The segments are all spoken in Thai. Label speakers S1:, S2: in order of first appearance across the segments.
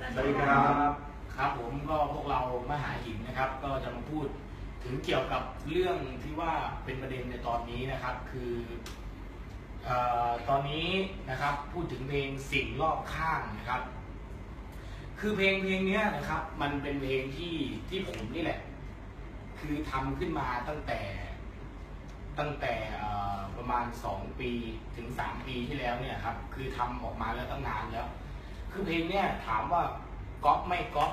S1: สวัสดีครับครับผมก็พวกเรามหาหินนะครับ ก็จะมาพูดถึงเกี่ยวกับเรื่องที่ว่าเป็นประเด็นในตอนนี้นะครับ คือเออตอนนี้นะครับพูดถึงเพลงสิ่งรอบข้างนะครับ คือเพลงเพลงนี้นะครับ มันเป็นเพลงที่ที่ผมนี่แหละ คือทำขึ้นมาตั้งแต่ตั้งแต่ประมาณ 2 ปีถึง 3 ปีที่แล้วเนี่ยครับ คือทำออกมาแล้วตั้งนานแล้ว คือเพลงเนี่ยถามว่าก๊อปไม่ก๊อป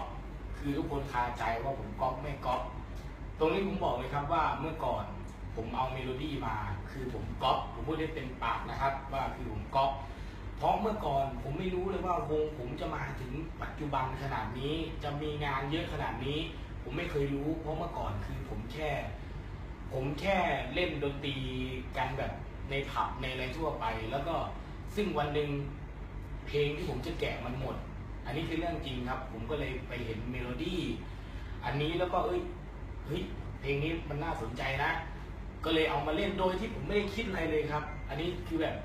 S1: คือทุกคนคาใจว่าผมก๊อปไม่ก๊อปตรงนี้ผมบอกเลยครับว่าเมื่อก่อนผมเอาเมโลดี้มา คือผมก๊อปผมพูดได้เต็มปากนะครับ ว่าคือผมก๊อปเพราะเมื่อก่อนผมไม่รู้เลยว่าวงผมจะมาถึงปัจจุบันขนาดนี้ จะมีงานเยอะขนาดนี้ ผมไม่เคยรู้ เพราะเมื่อก่อนคือผมแค่ ผมแค่เล่นดนตรีกันแบบในผับในอะไรทั่วไป แล้วก็ซึ่งวันหนึ่ง เพลงที่ผมจะแกะมันหมด อันนี้คือเรื่องจริงครับ ผมก็เลยไปเห็นเมโลดี้อันนี้แล้วก็เอ้ยเฮ้ยเพลงนี้มันน่าสนใจนะ ก็เลยเอามาเล่นโดยที่ผมไม่ได้คิดอะไรเลยครับ อันนี้คือแบบ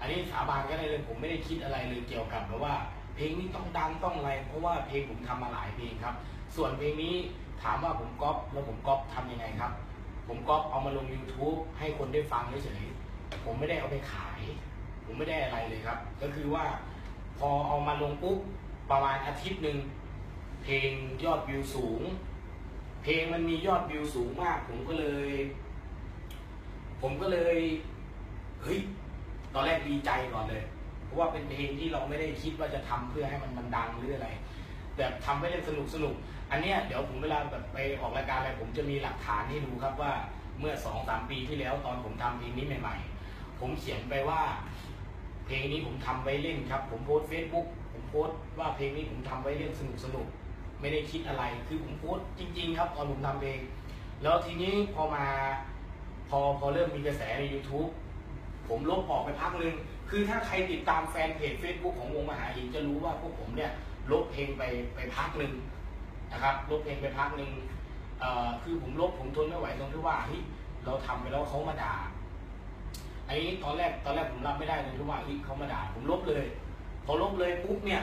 S1: อันนี้สาบานก็ได้เลยผมไม่ได้คิดอะไรเลยเกี่ยวกับแบบว่า เพลงนี้ต้องดังต้องอะไร เพราะว่าเพลงผมทำมาหลายเพลงครับ ส่วนเพลงนี้ถามว่าผมก๊อปแล้วผมก๊อปทำยังไงครับ ผมก๊อปเอามาลง YouTube ให้คนได้ฟังเฉยๆผมไม่ได้เอาไปขาย ผมไม่ได้อะไรเลยครับ ก็คือว่าพอเอามาลงปุ๊บประมาณอาทิตย์หนึ่งเพลงยอดวิวสูง เพลงมันมียอดวิวสูงมาก ผมก็เลย ผมก็เลยเฮ้ยตอนแรกดีใจก่อนเลย เพราะว่าเป็นเพลงที่เราไม่ได้คิดว่าจะทำเพื่อให้มันมันดังหรืออะไรแต่ทำไปเล่นสนุกสนุก อันเนี้ยเดี๋ยวผมเวลาแบบไปออกรายการอะไรผมจะมีหลักฐานให้ดูครับว่าเมื่อสองสามปีที่แล้วตอนผมทำเพลงนี้ใหม่ ๆ ผมเขียนไปว่า เพลงนี้ผมทำไว้เล่นครับ ผมโพสเฟซบุ๊กผมโพสว่าเพลงนี้ผมทำไว้เล่นสนุกสนุกไม่ได้คิดอะไร คือผมโพสจริง ๆ ครับตอนผมทำเพลงแล้วทีนี้พอมาพอพอเริ่มมีกระแสใน YouTube ผมลบออกไปพักหนึ่งคือถ้าใครติดตามแฟนเพจ Facebook ของวงมหาหินจะรู้ว่าพวกผมเนี่ยลบเพลงไปไปพักหนึ่งนะครับลบเพลงไปพักหนึ่งคือผมลบผมทนไม่ไหวตรงที่ว่าเฮ้ยเราทำไปแล้วเขามาด่า อันนี้ตอนแรกตอนแรกผมรับไม่ได้ตรงที่ว่าเฮ้ยเขามาด่าผมลบเลย พอลบเลยปุ๊บเนี่ย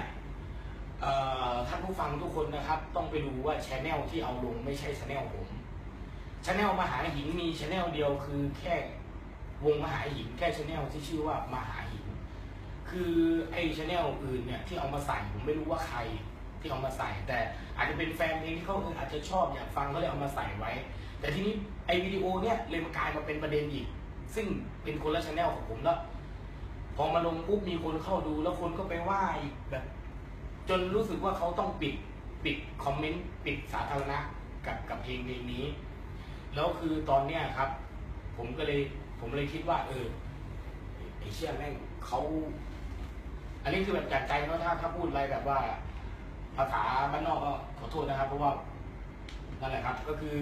S1: ท่านผู้ฟังทุกคนนะครับ ต้องไปดูว่าชแนลที่เอาลงไม่ใช่ชแนลผมชแนลมหาหินมีชแนลเดียวคือแค่วงมหาหินแค่ชแนลที่ชื่อว่ามหาหิน คือไอ้ชแนลอื่นเนี่ยที่เอามาใส่ผมไม่รู้ว่าใครที่เอามาใส่ แต่อาจจะเป็นแฟนเพลงที่เขาอออาจจะชอบอยากฟังก็เลยเอามาใส่ไว้ แต่ทีนี้ไอ้วิดีโอเนี่ยเลยมากลายมาเป็นประเด็นอีก ซึ่งเป็นคนละชแนลของผมแล้วพอมาลงปุ๊บมีคนเข้าดู แล้วคนก็ไปว่าอีกแบบ จนรู้สึกว่าเขาต้องปิดปิดคอมเมนต์ปิดสาธารณะกับกับเพลงเพลงนี้ แล้วคือตอนเนี้ยครับ ผมก็เลยผมเลยคิดว่า เออไอเชี่ยแม่งเขาอันนี้คือแบบจากใจเนาะถ้าถ้าพูดอะไรแบบว่า ภาษาบ้านนอกก็ขอโทษนะครับ เพราะว่านั่นแหละครับ ก็คือ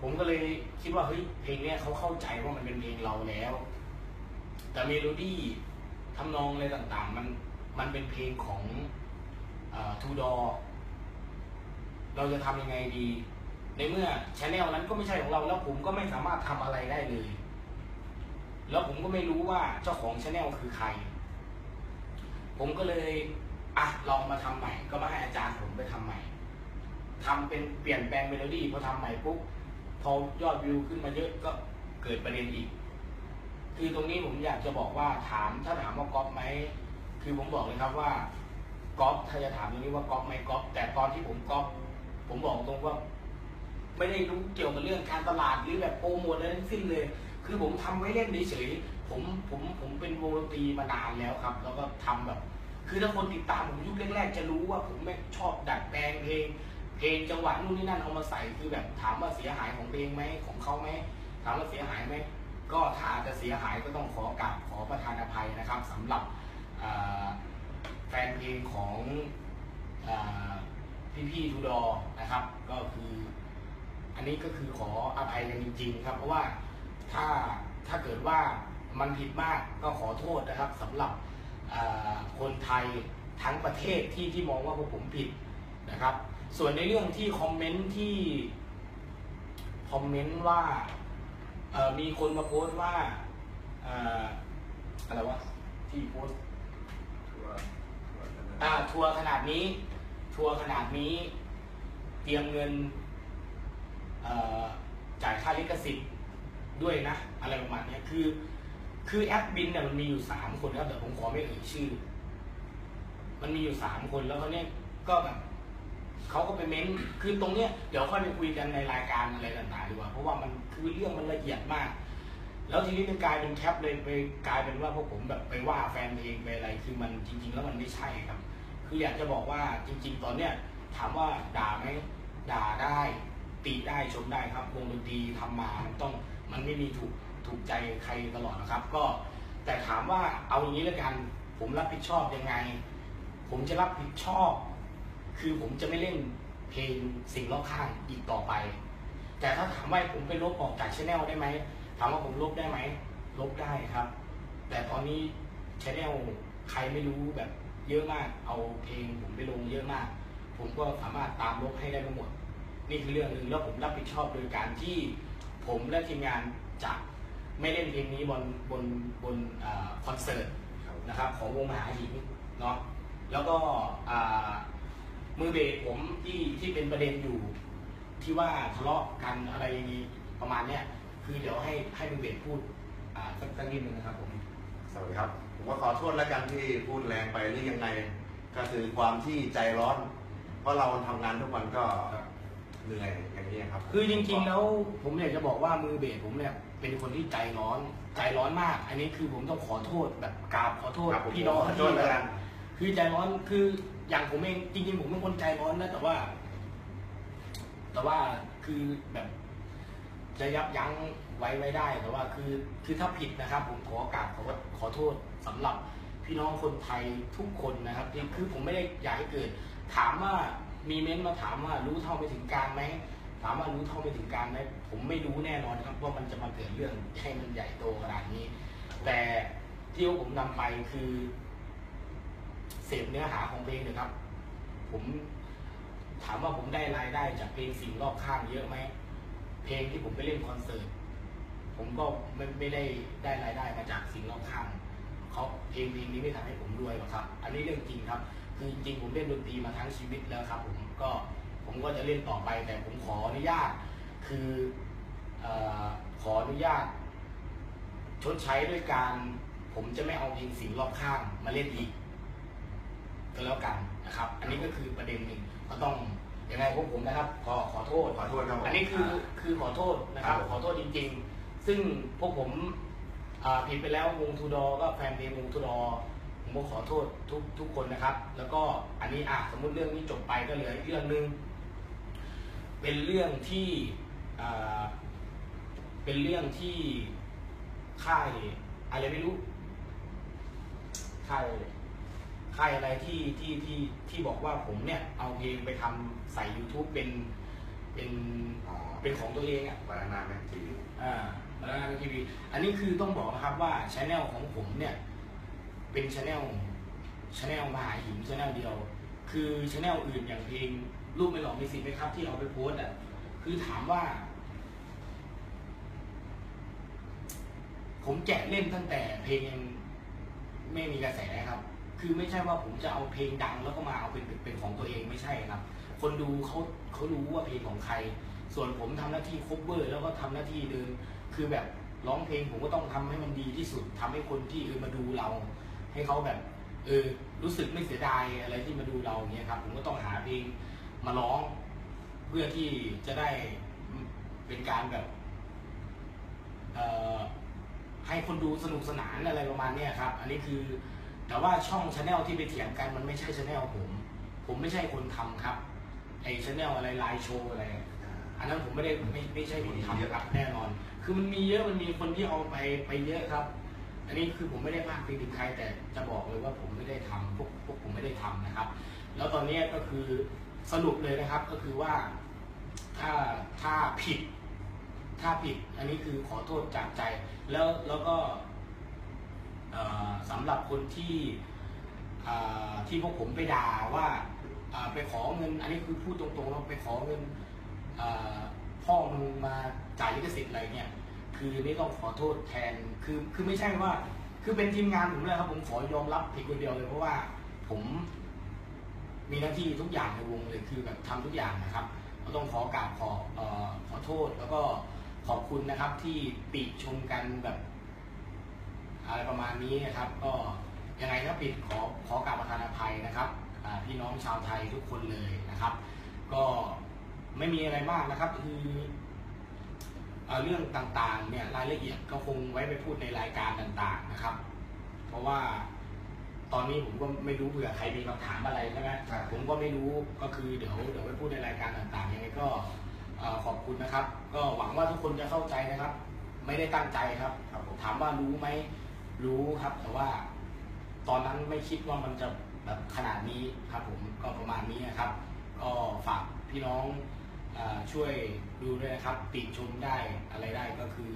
S1: ผมก็เลยคิดว่าเฮ้ยเพลงเนี้ยเขาเข้าใจว่ามันเป็นเพลงเราแล้ว แต่เมโลดี้ทำนองอะไรต่างๆ มันมันเป็นเพลงของทูดอเราจะทำยังไงดี ในเมื่อชแนลนั้นก็ไม่ใช่ของเรา แล้วผมก็ไม่สามารถทำอะไรได้เลย แล้วผมก็ไม่รู้ว่าเจ้าของชแนลคือใคร ผมก็เลยอะลองมาทำใหม่ ก็มาให้อาจารย์ผมไปทำใหม่ทำเป็นเปลี่ยนแปลงเมโลดี้พอทำใหม่ปุ๊บ อยอดวิวขึ้นมาเยอะก็เกิดประเด็นอีก คือตรงนี้ผมอยากจะบอกว่าถามถ้าถามว่าก๊อปไหมคือผมบอกเลยครับว่าก๊อปถ้าจะถามตรงนี้ว่าก๊อปไหมก๊อปแต่ตอนที่ผมก๊อปผมบอกตรงว่า ไม่ได้รู้เกี่ยวกับเรื่องการตลาดหรือแบบโปรโมทอะไรทั้งสิ้นเลย คือผมทำไว้เล่นเฉยๆผมผมผมเป็นวงดนตรีมานานแล้วครับ แล้วก็ทำแบบ คือถ้าคนติดตามผมยุคแรกๆจะรู้ว่าผมไม่ชอบดัดแปลงเพลง เพลงจังหวะนู่นนี่นั่นเอามาใส่คือแบบถามว่าเสียหายของเพลงไหมของเขาไหมถามว่าเสียหายไหมก็ถ้าจะเสียหายก็ต้องขอกราบขอประทานอภัยนะครับสำหรับแฟนเพลงของพี่พี่ๆทูดอนะครับ ก็คืออันนี้ก็คือขออภัยกันจริง ๆ ครับ เพราะว่าถ้าถ้าเกิดว่ามันผิดมากก็ขอโทษนะครับสำหรับคนไทยทั้งประเทศที่ที่มองว่าพวกผมผิดนะครับ ส่วนในเรื่องที่คอมเมนต์ที่คอมเมนต์ว่าเอ่อมีคนมาโพสต์ว่าเอ่ออะไรวะที่โพสต์
S2: ทัวร์ทัวร์กันนะ
S1: อ่าทัวร์ขนาดนี้ ทัวร์ขนาดนี้ เตรียมเงินเอ่อจ่ายค่าลิขสิทธิ์ด้วยนะ อะไรประมาณเนี้ยคือ คือแอดมินเนี่ยมันมีอยู่สามคนครับแต่ผมขอไม่เอ่ยชื่อ มันมีอยู่สามคนแล้วเขาเนี่ยก็แบบ เขาก็ไปเม้นคือตรงเนี้ยเดี๋ยวค่อยไปคุยกันในรายการอะไรต่างๆดีกว่าเพราะว่ามันคือเรื่องมันละเอียดมาก แล้วทีนี้มันกลายเป็นแคปเลยไปกลายเป็นว่าพวกผมแบบไปว่าแฟนเพลงไปอะไรคือมันจริง ๆ แล้วมันไม่ใช่ครับ คืออยากจะบอกว่าจริง ๆ ตอนเนี้ยถามว่าด่าไหมด่าได้ติได้ชมได้ครับวงดนตรีทำมามันต้องมันไม่มีถูกถูกใจใครตลอดนะครับ ก็แต่ถามว่าเอาอย่างนี้แล้วกัน ผมรับผิดชอบยังไง ผมจะรับผิดชอบ คือผมจะไม่เล่นเพลงสิ่งรอบข้างอีกต่อไป แต่ถ้าถามว่าผมไปลบออกจากชแนลได้ไหมถามว่าผมลบได้ไหมลบได้ครับ แต่ตอนนี้ชแนลใครไม่รู้แบบเยอะมากเอาเพลงผมไปลงเยอะมาก ผมก็สามารถตามลบให้ได้ทั้งหมด นี่คือเรื่องหนึ่งแล้วผมรับผิดชอบโดยการที่ผมและทีมงานจะไม่เล่นเพลงนี้บนบนบนอคอนเสิร์ตนะครับของวงมหาหินเนาะแล้วก็ มือเบสผมที่ที่เป็นประเด็นอยู่ที่ว่าทะเลาะกันอะไรประมาณเนี้ยคือเดี๋ยวให้ให้มือเบสพูดอ่าสักสักนิดนึงนะครับผม
S2: สวัสดีครับ ผมก็ขอโทษแล้วกันที่พูดแรงไปหรือยังไง ก็คือความที่ใจร้อน เพราะเราทำงานทุกวันก็เหนื่อยอย่างนี้ครับ
S1: คือจริงๆแล้วผมอยากจะบอกว่ามือเบสผมเนี่ยเป็นคนที่ใจร้อนใจร้อนมาก อันนี้คือผมต้องขอโทษแบบกราบขอโทษ
S2: ครับผม
S1: พี่น้อง
S2: ขอโทษแล้วกัน
S1: คือใจร้อนคือ อย่างผมเองจริงๆผมเป็นคนใจร้อนนะแต่ว่า แต่ว่าคือแบบจะยับยั้งไว้ไว้ได้แต่ว่าคือคือถ้าผิดนะครับ ผมขอกราบขอขอโทษสำหรับพี่น้องคนไทยทุกคนนะครับที่คือผมไม่ได้อยากให้เกิด ถามว่ามีเม้นต์มาถามว่ารู้เท่าไม่ถึงการไหมถามว่ารู้เท่าไม่ถึงการไหมผมไม่รู้แน่นอนครับว่ามันจะมาเกิดเรื่องให้มันใหญ่โตขนาดนี้ แต่ที่ผมนำไปคือ เสพเนื้อหาของเพลงนะครับ ผมถามว่าผมได้รายได้จากเพลงสิ่งรอบข้างเยอะไหมเพลงที่ผมไปเล่นคอนเสิร์ตผมก็ไม่ไม่ได้ได้รายได้มาจากสิ่งรอบข้างเขาเพลงเพลงนี้ไม่ทำให้ผมรวยหรอกครับ อันนี้เรื่องจริงครับ คือจริงผมเล่นดนตรีมาทั้งชีวิตแล้วครับ ผมก็ผมก็จะเล่นต่อไป แต่ผมขออนุญาต คืออขออนุญาต ชดใช้ด้วยการ ผมจะไม่เอาเพลงสิ่งรอบข้างมาเล่นอีก ก็แล้วกันนะครับ อันนี้ก็คือประเด็นหนึ่งก็ต้องยังไงพวกผมนะครับ ขอขอโทษ
S2: ขอโทษครับผม
S1: อันนี้คือคือขอโทษนะครับ
S2: ครับผม
S1: ขอโทษจริง ๆ ซึ่งพวกผมอ่าผิดไปแล้ววงทูดอก็แฟนเพลงวงทูดอผมก็ขอโทษทุกทุกคนนะครับ แล้วก็อันนี้อะสมมุติเรื่องนี้จบไปก็เหลืออีกเรื่องหนึ่งเป็นเรื่องที่อ่าเป็นเรื่องที่ค่ายอะไรไม่รู้ค่าย ค่ายอะไรที่ที่ที่ที่บอกว่าผมเนี่ยเอาเพลงไปทำใส่ YouTube เป็นเป็น
S2: อ๋อ
S1: เป็นของตัวเองอะ
S2: บานาแม็กที
S1: อ่าแล้วงานทีวีอันนี้คือต้องบอกนะครับว่าช anel ของผมเนี่ยเป็นช anel ช anel มหาหินช anel เดียว คือช anel อื่นอย่างเพลงรูปไม่หลอกมีสิทธิ์ไหมครับ ที่เอาไปโพสต์อะคือถามว่า ผมแกะเล่นตั้งแต่เพลงยังไม่มีกระแสครับ คือไม่ใช่ว่าผมจะเอาเพลงดังแล้วก็มาเอาเป็นเป็นของตัวเองไม่ใช่ครับ คนดูเขาเขารู้ว่าเพลงของใคร ส่วนผมทำหน้าที่คบเบอร์แล้วก็ทำหน้าที่เดิน คือแบบร้องเพลงผมก็ต้องทำให้มันดีที่สุดทำให้คนที่เออมาดูเรา ให้เขาแบบเออรู้สึกไม่เสียดายอะไรที่มาดูเราอย่างเงี้ยครับ ผมก็ต้องหาเพลงมาร้อง เพื่อที่จะได้เป็นการแบบเอ่อให้คนดูสนุกสนานอะไรประมาณเนี้ยครับ อันนี้คือ แต่ว่าช่องชาแนลที่ไปเถียงกันมันไม่ใช่ชาแนลผม ผมไม่ใช่คนทำครับไอชาแนลอะไรไลฟ์โชว์อะไรอันนั้นผมไม่ได้ไม่ไม่ใช่คนทำครับแน่นอน คือมันมีเยอะมันมีคนที่เอาไปไปเยอะครับ อันนี้คือผมไม่ได้พาดพิงถึงใครแต่จะบอกเลยว่าผมไม่ได้ทำพวกพวกผมไม่ได้ทำนะครับ แล้วตอนนี้ก็คือสรุปเลยนะครับก็คือว่าถ้าถ้าผิด ถ้าผิด อันนี้คือขอโทษจากใจ แล้วแล้วก็เอ่อ สำหรับคนที่ที่พวกผมไปด่าว่าไปขอเงิน อันนี้คือพูดตรงๆแล้วไปขอเงินพ่อมึงมาจ่ายลิขสิทธิ์อะไรเนี่ยคือนี่ต้องขอโทษแทนคือคือไม่ใช่ว่า คือเป็นทีมงานผมเลยครับผมขอยอมรับผิดคนเดียวเลยเพราะว่าผมมีหน้าที่ทุกอย่างในวงเลยคือแบบทำทุกอย่างนะครับก็ต้องขอกราบขอเอ่อขอโทษแล้วก็ขอบคุณนะครับที่ติชมกันแบบ อะไรประมาณนี้นะครับ ก็ยังไงถ้าผิดขอขอกราบประทานอภัยนะครับอ่าพี่น้องชาวไทยทุกคนเลยนะครับ ก็ไม่มีอะไรมากนะครับ คือเอ่อเรื่องต่างๆเนี่ยรายละเอียดก็คงไว้ไปพูดในรายการต่างๆนะครับ เพราะว่าตอนนี้ผมก็ไม่รู้เผื่อใครมีคำถามอะไรใช่ไหม
S2: ครับ
S1: ผมก็ไม่รู้ก็คือเดี๋ยวเดี๋ยวไปพูดในรายการต่างๆยังไงก็เอ่อขอบคุณนะครับ ก็หวังว่าทุกคนจะเข้าใจนะครับ ไม่ได้ตั้งใจครับ
S2: ครับผม
S1: ถามว่ารู้ไหม รู้ครับ แต่ว่า ตอนนั้นไม่คิดว่ามันจะแบบขนาดนี้ครับผมก็ประมาณนี้นะครับ ก็ฝากพี่น้องอช่วยดูด้วยนะครับติชมได้อะไรได้ก็คือ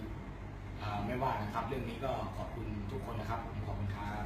S1: เออไม่ว่านะครับ เรื่องนี้ก็ขอบคุณทุกคนนะครับ ผมขอบคุณครับ